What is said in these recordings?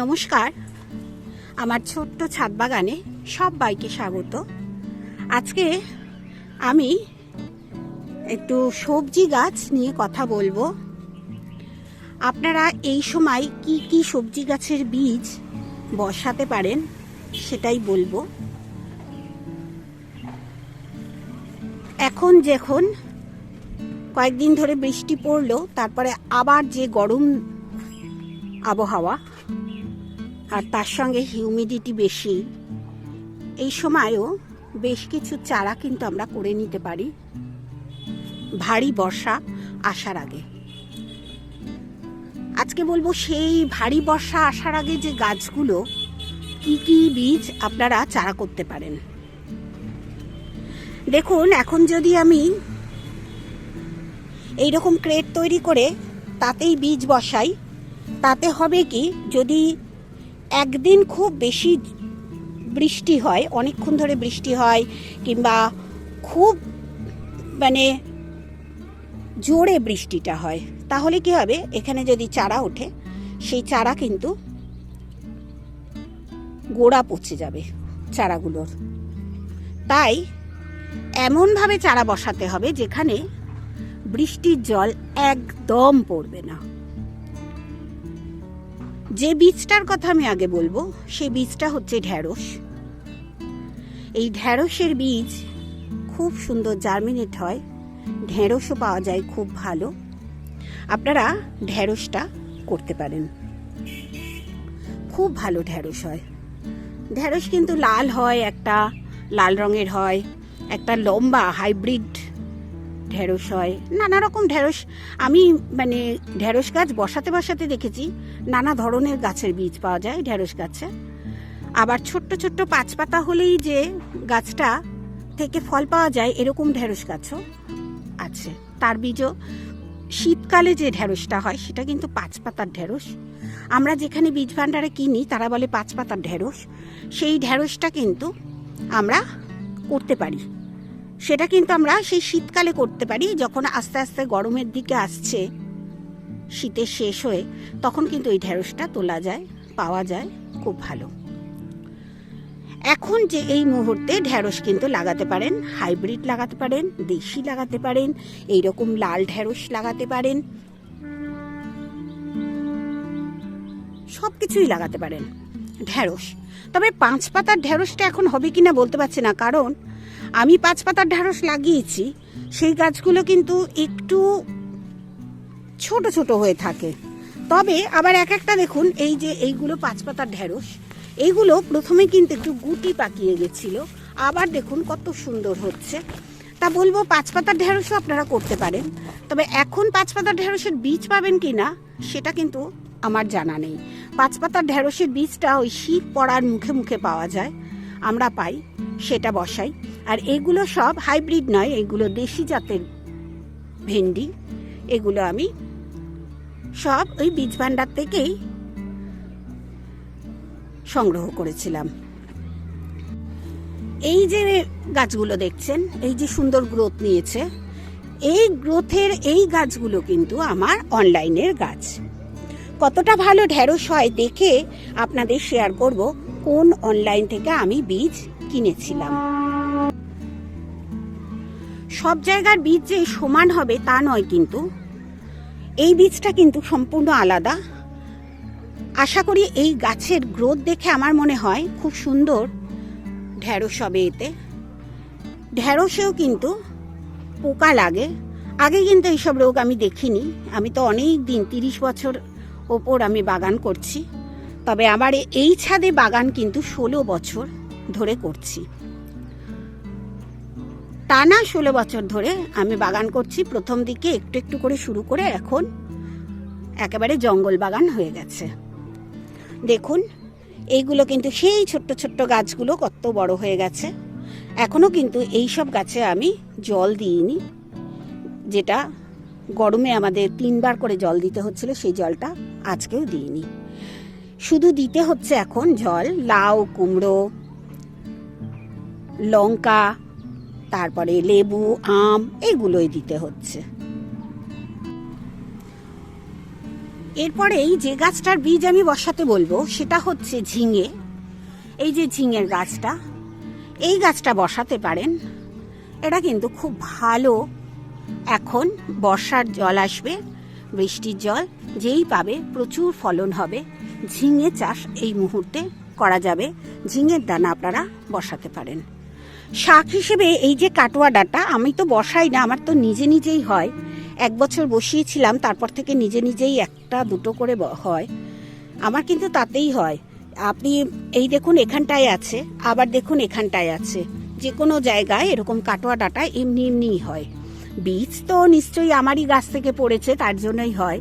নমস্কার। আমার ছোট্ট ছাদ বাগানে সবাইকে স্বাগত। আজকে আমি একটু সবজি গাছ নিয়ে কথা বলব। আপনারা এই সময় কি কি সবজি গাছের বীজ বসাতে পারেন সেটাই বলব। এখন যখন কয়েকদিন ধরে বৃষ্টি পড়ল, তারপরে আবার যে গরম আবহাওয়া আর তার সঙ্গে হিউমিডিটি বেশি। এই সময়ও বেশ কিছু চারা কিন্তু আমরা করে নিতে পারি। ভারী বর্ষা আসার আগে। আজকে বলব সেই ভারী বর্ষা আসার আগে যে গাছগুলো, কি কি বীজ আপনারা চারা করতে পারেন। দেখুন, এখন যদি আমি এইরকম ক্রেট তৈরি করে তাতেই বীজ বসাই, তাতে হবে কি, যদি একদিন খুব বেশি বৃষ্টি হয়, অনেকক্ষণ ধরে বৃষ্টি হয় কিংবা খুব মানে জোরে বৃষ্টিটা হয়। তাহলে কি হবে? এখানে যদি চারা ওঠে, সেই চারা কিন্তু গোড়া পচে যাবে চারাগুলোর। তাই এমনভাবে চারা বসাতে হবে যেখানে বৃষ্টির জল একদম পড়বে না। যে বীজটার কথা আমি আগে বলব, সেই বীজটা হচ্ছে ঢ্যাঁড়স। এই ঢ্যাঁড়সের বীজ খুব সুন্দর জার্মিনেট হয় ঢেঁড়সও পাওয়া যায় খুব ভালো। আপনারা ঢ্যাঁড়সটা করতে পারেন। খুব ভালো ঢ্যাঁড়স হয়। ঢ্যাঁড়স কিন্তু লাল হয়, একটা লাল রঙের হয়, একটা লম্বা হাইব্রিড ঢেঁড়স হয়, নানা রকম ঢেঁড়স। আমি মানে ঢেঁড়স গাছ বসাতে বসাতে দেখেছি, নানা ধরনের গাছের বীজ পাওয়া যায় ঢেঁড়স গাছে। আবার ছোট্ট ছোট্ট পাঁচ পাতা হলেই যে গাছটা থেকে ফল পাওয়া যায়, এরকম ঢেঁড়স গাছও আছে। তার বীজও, শীতকালে যে ঢেঁড়সটা হয়, সেটা কিন্তু পাঁচ পাতার ঢেঁড়স। আমরা যেখানে বীজ ভাণ্ডারে কিনি, তারা বলে পাঁচ পাতার ঢেঁড়স। সেই ঢেঁড়সটা কিন্তু আমরা করতে পারি। সেটা কিন্তু আমরা সেই শীতকালে করতে পারি, যখন আস্তে আস্তে গরমের দিকে আসছে। শীতের শেষ হয়ে তখন কিন্তু এই ঢেঁড়সটা তোলা যায়, পাওয়া যায়, খুব ভালো। এখন যে এই মুহূর্তে ঢেঁড়স কিন্তু লাগাতে পারেন, হাইব্রিড লাগাতে পারেন, দেশি লাগাতে পারেন এই রকম লাল ঢেঁড়স লাগাতে পারেন। সব কিছুই লাগাতে পারেন ঢেঁড়স। তবে পাঁচ পাতার ঢেঁড়সটা এখন হবে কিনা বলতে পারছি না, কারণ আমি পাঁচ পাতার ঢ্যাঁড়স লাগিয়েছি, সেই গাছগুলো কিন্তু একটু ছোট ছোট হয়ে থাকে। তবে আবার এক একটা দেখুন, এই যে এইগুলো পাঁচ পাতার ঢ্যাঁড়স এইগুলো প্রথমে কিন্তু একটু গুটি পাকিয়ে গেছিল, আবার দেখুন কত সুন্দর হচ্ছে। তা বলব পাঁচ পাতার ঢেঁড়সও আপনারা করতে পারেন, তবে এখন পাঁচ পাতার ঢেঁড়সের বীজ পাবেন কি না, সেটা কিন্তু আমার জানা নেই। পাঁচ পাতার ঢেঁড়সের বীজটা ওই শীত পড়ার মুখে মুখে পাওয়া যায় আমরা পাই, সেটা বসাই। আর এগুলো সব হাইব্রিড নয়, এগুলো দেশি জাতের ভেন্ডি। এগুলো আমি সব ওই বীজ ভাণ্ডার থেকেই সংগ্রহ করেছিলাম। এই যে গাছগুলো দেখছেন, এই যে সুন্দর গ্রোথ নিয়েছে, এই গ্রোথের এই গাছগুলো কিন্তু আমার অনলাইনের গাছ। কতটা ভালো ঢেঁড়স হয় দেখে আপনাদের শেয়ার করব। কোন অনলাইন থেকে আমি বীজ কিনেছিলাম? সব জায়গার বীজ যে সমান হবে তা নয় কিন্তু। এই বীজটা কিন্তু সম্পূর্ণ আলাদা। আশা করি এই গাছের গ্রোথ দেখে আমার মনে হয় খুব সুন্দর ঢ্যাঁড়স হবে এতে। ঢ্যাঁড়সেও কিন্তু পোকা লাগে। আগে কিন্তু এইসব রোগ আমি দেখিনি। আমি তো অনেক দিন, তিরিশ বছর ওপর আমি বাগান করছি। তবে আমার এই ছাদে বাগান কিন্তু ষোলো বছর ধরে করছি। টানা ষোলো বছর ধরে আমি বাগান করছি। প্রথম দিকে একটু একটু করে শুরু করে এখন একেবারে জঙ্গল বাগান হয়ে গেছে। দেখুন, এইগুলো কিন্তু সেই ছোট্ট ছোট্ট গাছগুলো কত বড় হয়ে গেছে। এখনও কিন্তু এই সব গাছে আমি জল দিইনি। যেটা গরমে আমাদের তিনবার করে জল দিতে হচ্ছিল, সেই জলটা আজকেও দিইনি। শুধু দিতে হচ্ছে এখন জল, লাউ, কুমড়ো, লঙ্কা, তারপরে লেবু, আম, এগুলোই দিতে হচ্ছে। এরপরেই যে গাছটার বীজ আমি বসাতে বলব, সেটা হচ্ছে ঝিঙে। এই যে ঝিঙের গাছটা, এই গাছটা বসাতে পারেন। এটা কিন্তু খুব ভালো। এখন বর্ষার জল আসবে, বৃষ্টির জল, যেই পাবে প্রচুর ফলন হবে। ঝিঙে চাষ এই মুহূর্তে করা যাবে। ঝিঙের দানা আপনারা বসাতে পারেন। শাক হিসেবে এই যে কাটোয়া ডাটা, আমি তো বসাই না, আমার তো নিজে নিজেই হয়। এক বছর বসিয়েছিলাম, তারপর থেকে নিজে নিজেই একটা, দুটো করে হয়। আমার কিন্তু তাতেই হয়। আপনি এই দেখুন এখানটায় আছে, আবার দেখুন এখানটায় আছে। যে কোনো জায়গায় এরকম কাটোয়া ডাটা এমনি এমনিই হয়। বীজ তো নিশ্চয়ই আমারই গাছ থেকে পড়েছে, তার জন্যই হয়।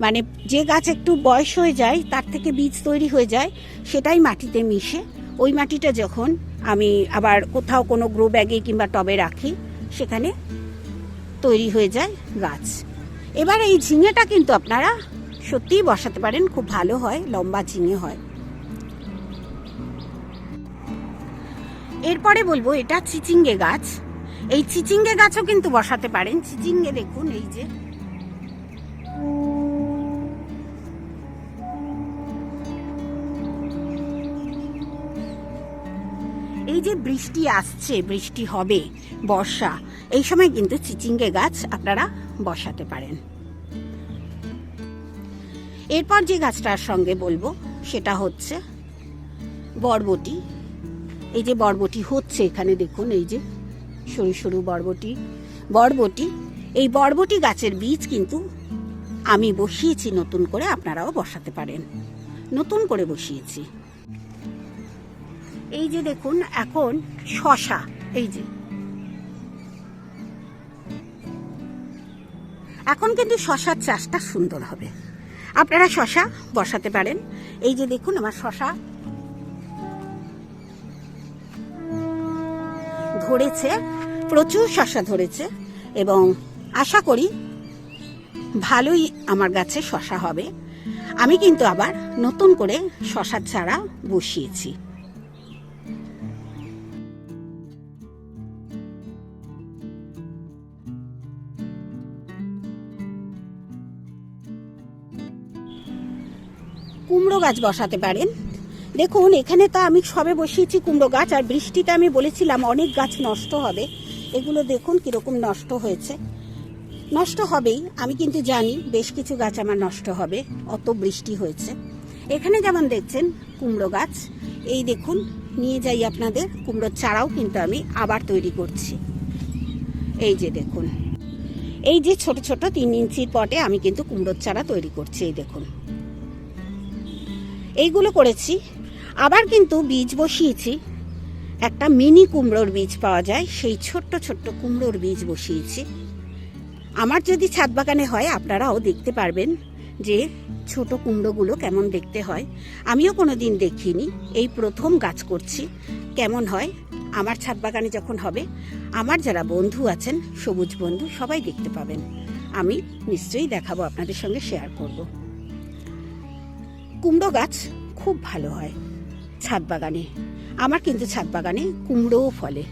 মানে যে গাছ একটু বয়স হয়ে যায়, তার থেকে বীজ তৈরি হয়ে যায়, সেটাই মাটিতে মিশে। ওই মাটিটা যখন আমি আবার কোথাও কোনো গ্রো ব্যাগে কিংবা টবে রাখি, সেখানে তৈরি হয়ে যায় গাছ। এবার এই ঝিঙেটা কিন্তু আপনারা সত্যিই বসাতে পারেন, খুব ভালো হয়, লম্বা ঝিঙে হয়। এরপরে বলব, এটা চিচিঙ্গে গাছ। এই চিচিঙ্গে গাছও কিন্তু বসাতে পারেন। চিচিঙ্গে দেখুন, এই যে। এই যে বৃষ্টি আসছে, বৃষ্টি হবে, বর্ষা, এই সময় কিন্তু চিচিঙ্গে গাছ আপনারা বসাতে পারেন। এরপর যে গাছটার সঙ্গে বলব, সেটা হচ্ছে বরবটি। এই যে বরবটি হচ্ছে এখানে, দেখুন, এই যে। সরু সরু বরবটি বরবটি, এই বরবটি গাছের বীজ কিন্তু আমি বসিয়েছি নতুন করে, আপনারাও বসাতে পারেন। নতুন করে বসিয়েছি। এই যে দেখুন, এখন শশা, এই যে। এখন কিন্তু শশার চাষটা সুন্দর হবে। আপনারা শশা বসাতে পারেন। এই যে দেখুন, আমার শশা ধরেছে প্রচুর শশা ধরেছে এবং আশা করি ভালোই আমার গাছে শশা হবে। আমি কিন্তু আবার নতুন করে শশার চারা বসিয়েছি। কুমড়ো গাছ বসাতে পারেন দেখুন, এখানে তো আমি সবে বসিয়েছি কুমড়ো গাছ, আর বৃষ্টিতে আমি বলেছিলাম অনেক গাছ নষ্ট হবে। এগুলো দেখুন কীরকম নষ্ট হয়েছে। নষ্ট হবেই, আমি কিন্তু জানি বেশ কিছু গাছ আমার নষ্ট হবে, অত বৃষ্টি হয়েছে। এখানে যেমন দেখছেন কুমড়ো গাছ, এই দেখুন, নিয়ে যাই আপনাদের, কুমড়োর চারাও কিন্তু আমি আবার তৈরি করছি। এই যে দেখুন, এই যে ছোট ছোট তিন ইঞ্চির পটে আমি কিন্তু কুমড়োর চারা তৈরি করছি, এই দেখুন। এইগুলো করেছি আবার কিন্তু বীজ বসিয়েছি। একটা মিনি কুমড়োর বীজ পাওয়া যায়, সেই ছোট্ট ছোট্ট কুমড়োর বীজ বসিয়েছি। আমার যদি ছাদ বাগানে হয়, আপনারাও দেখতে পারবেন যে ছোট কুমড়োগুলো কেমন দেখতে হয়। আমিও কোনো দিন দেখিনি, এই প্রথম গাছ করছি। কেমন হয়? আমার ছাদ বাগানে যখন হবে, আমার যারা বন্ধু আছেন, সবুজ বন্ধু, সবাই দেখতে পাবেন। আমি নিশ্চয়ই দেখাবো, আপনাদের সঙ্গে শেয়ার করব। কুমড়ো গাছ খুব ভালো হয়। ছাদ বাগানে। আমার কিন্তু ছাদ বাগানে কুমড়োও ফলে।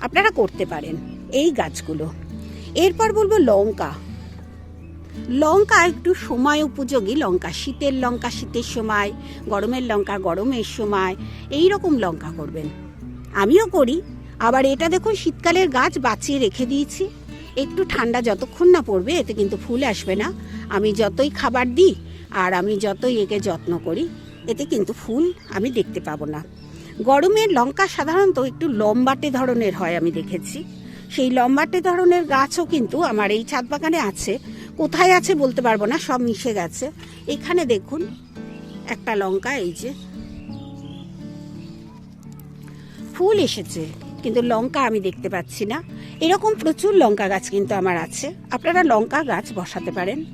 আপনারা করতে পারেন এই গাছগুলো। এরপর বলব লঙ্কা। লঙ্কা একটু সময় উপযোগী। লঙ্কা শীতের লঙ্কা, শীতের সময়, গরমের লঙ্কা, গরমের সময়, এই রকম লঙ্কা করবেন। আমিও করি। আবার এটা দেখুন, শীতকালের গাছ বাঁচিয়ে রেখে দিয়েছি। একটু ঠান্ডা যতক্ষণ না পড়বে, এতে কিন্তু ফুল আসবে না। আমি যতই খাবার দিই, আর আমি যতই একে যত্ন করি এতে কিন্তু ফুল আমি দেখতে পাবো না। গরমের লঙ্কা সাধারণত একটু লম্বাটে ধরনের হয় আমি দেখেছি। সেই লম্বাটে ধরনের গাছও কিন্তু আমার এই ছাদ বাগানে আছে। কোথায় আছে বলতে পারব না, সব মিশে গেছে। এখানে দেখুন, একটা লঙ্কা, এই যে। ফুল এসেছে, কিন্তু লঙ্কা আমি দেখতে পাচ্ছি না। এরকম প্রচুর লঙ্কা গাছ কিন্তু আমার আছে। আপনারা লঙ্কা গাছ বসাতে পারেন।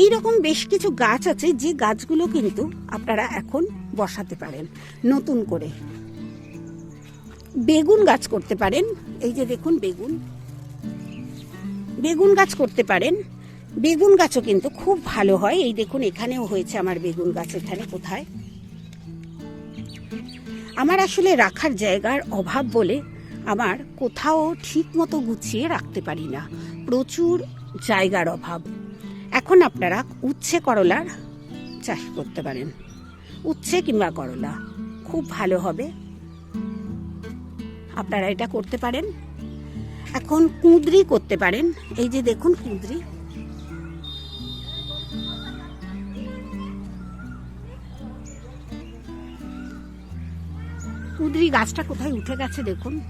এই রকম বেশ কিছু গাছ আছে, যে গাছগুলো কিন্তু আপনারা এখন বসাতে পারেন, নতুন করে। বেগুন গাছ করতে পারেন, এই যে দেখুন বেগুন। বেগুন গাছ করতে পারেন। বেগুন গাছও কিন্তু খুব ভালো হয়। এই দেখুন, এখানেও হয়েছে আমার বেগুন গাছ, এখানে কোথায়? আমার আসলে রাখার জায়গার অভাব বলে আমার কোথাও ঠিক মতো গুছিয়ে রাখতে পারি না। প্রচুর জায়গার অভাব। এখন আপনারা উচ্ছে করলার চাষ করতে পারেন। উচ্ছে কিংবা করলা, খুব ভালো হবে। আপনারা এটা করতে পারেন। এখন কুঁদরি করতে পারেন। এই যে দেখুন কুঁদরি। কুঁদরি গাছটা কোথায় উঠে গেছে দেখুন।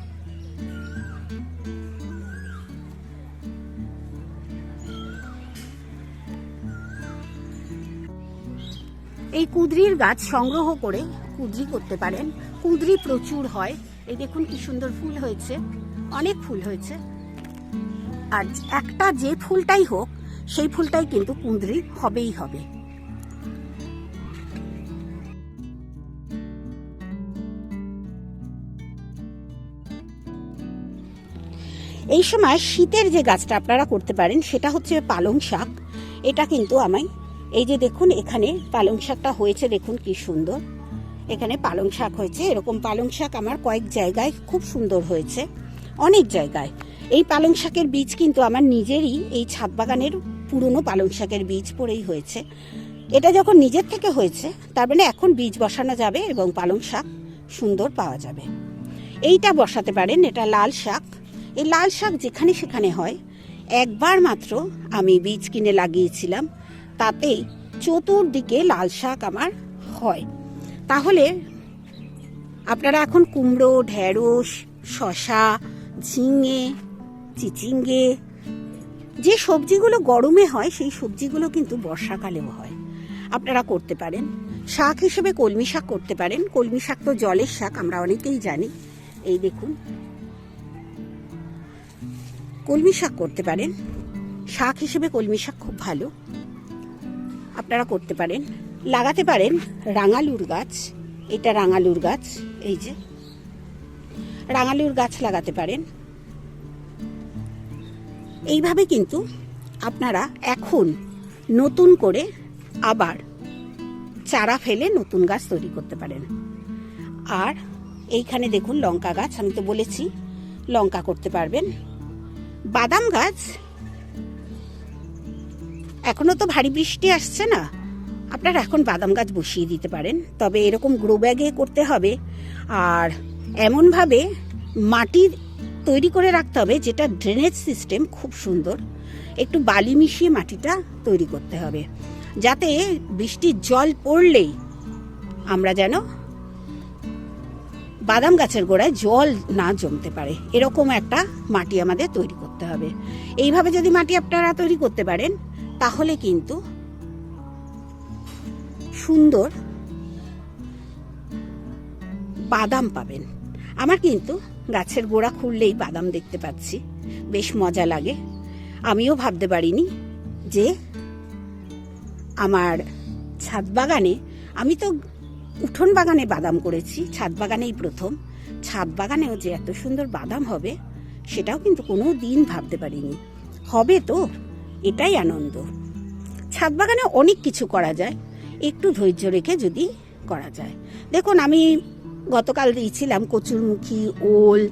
এই কুদরির গাছ সংগ্রহ করে কুঁদরি করতে পারেন। কুঁদরি প্রচুর হয়। এই দেখুন কি সুন্দর ফুল হয়েছে। অনেক ফুল হয়েছে। আর একটা যে ফুলটাই হোক, সেই ফুলটাই কিন্তু কুঁদরি হবেই হবে। এই সময় শীতের যে গাছটা আপনারা করতে পারেন, সেটা হচ্ছে পালং শাক। এটা কিন্তু আমায় এই যে দেখুন, এখানে পালং শাকটা হয়েছে, দেখুন কি সুন্দর। এখানে পালং শাক হয়েছে, এরকম পালং শাক আমার কয়েক জায়গায় খুব সুন্দর হয়েছে, অনেক জায়গায়। এই পালং শাকের বীজ কিন্তু আমার নিজেরই, এই ছাদ বাগানের পুরনো পালং শাকের বীজ পড়েই হয়েছে। এটা যখন নিজের থেকে হয়েছে, তার মানে এখন বীজ বসানো যাবে এবং পালং শাক সুন্দর পাওয়া যাবে। এইটা বসাতে পারেন, এটা লাল শাক। এই লাল শাক যেখানে সেখানে হয়, একবার মাত্র আমি বীজ কিনে লাগিয়েছিলাম। তাতেই চতুর্দিকে লাল শাক আমার হয়। তাহলে আপনারা এখন কুমড়ো, ঢেঁড়স শশা ঝিঙে, চিচিঙ্গে, যে সবজিগুলো গরমে হয়, সেই সবজিগুলো কিন্তু বর্ষাকালেও হয়। আপনারা করতে পারেন। শাক হিসেবে কলমি শাক করতে পারেন। কলমি শাক তো জলের শাক, আমরা অনেকেই জানি। এই দেখুন। কলমি শাক করতে পারেন। শাক হিসেবে কলমি শাক খুব ভালো। আপনারা করতে পারেন। লাগাতে পারেন রাঙালুর গাছ। এটা রাঙালুর গাছ, এই যে। রাঙালুর গাছ লাগাতে পারেন। এইভাবে কিন্তু আপনারা এখন নতুন করে আবার চারা ফেলে নতুন গাছ তৈরি করতে পারেন। আর এইখানে দেখুন লঙ্কা গাছ, আমি তো বলেছি লঙ্কা করতে পারবেন। বাদাম গাছ এখনও তো ভারী বৃষ্টি আসছে না। আপনারা এখন বাদাম গাছ বসিয়ে দিতে পারেন, তবে এরকম গ্রো ব্যাগে করতে হবে। আর এমনভাবে মাটি তৈরি করে রাখতে হবে, যেটা ড্রেনেজ সিস্টেম খুব সুন্দর। একটু বালি মিশিয়ে মাটিটা তৈরি করতে হবে। যাতে বৃষ্টির জল পড়লেই আমরা যেন বাদাম গাছের গোড়ায় জল না জমতে পারে। এরকম একটা মাটি আমাদের তৈরি করতে হবে। এইভাবে যদি মাটি আপনারা তৈরি করতে পারেন তাহলে কিন্তু সুন্দর বাদাম পাবেন। আমার কিন্তু গাছের গোড়া খুললেই বাদাম দেখতে পাচ্ছি। বেশ মজা লাগে। আমিও ভাবতে পারিনি যে আমার ছাদ বাগানে, আমি তো উঠোন বাগানে বাদাম করেছি, ছাদ বাগানেই প্রথম। ছাদ বাগানেও যে এত সুন্দর বাদাম হবে, সেটাও কিন্তু কোনো দিন ভাবতে পারিনি। হবে তো? এটাই আনন্দ। ছাদ বাগানে অনেক কিছু করা যায়, একটু ধৈর্য রেখে যদি করা যায়। দেখুন, আমি গতকাল দিয়েছিলাম কচুরমুখী, ওল,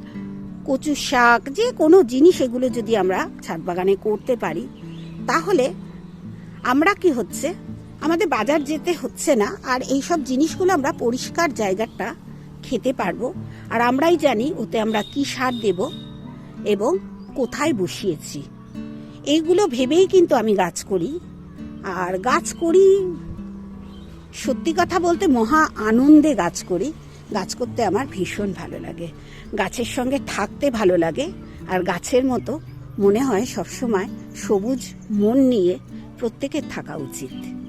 কচু শাক, যে কোনো জিনিস এগুলো যদি আমরা ছাদ বাগানে করতে পারি, তাহলে আমরা কি হচ্ছে? আমাদের বাজার যেতে হচ্ছে না, আর এই সব জিনিসগুলো আমরা পরিষ্কার জায়গাটা খেতে পারব। আর আমরাই জানি ওতে আমরা কি সার দেব এবং কোথায় বসিয়েছি। এইগুলো ভেবেই কিন্তু আমি গাছ করি। আর গাছ করি, সত্যি কথা বলতে মহা আনন্দে গাছ করি। গাছ করতে আমার ভীষণ ভালো লাগে। গাছের সঙ্গে থাকতে ভালো লাগে। আর গাছের মতো মনে হয় সবসময় সবুজ মন নিয়ে প্রত্যেকের থাকা উচিত।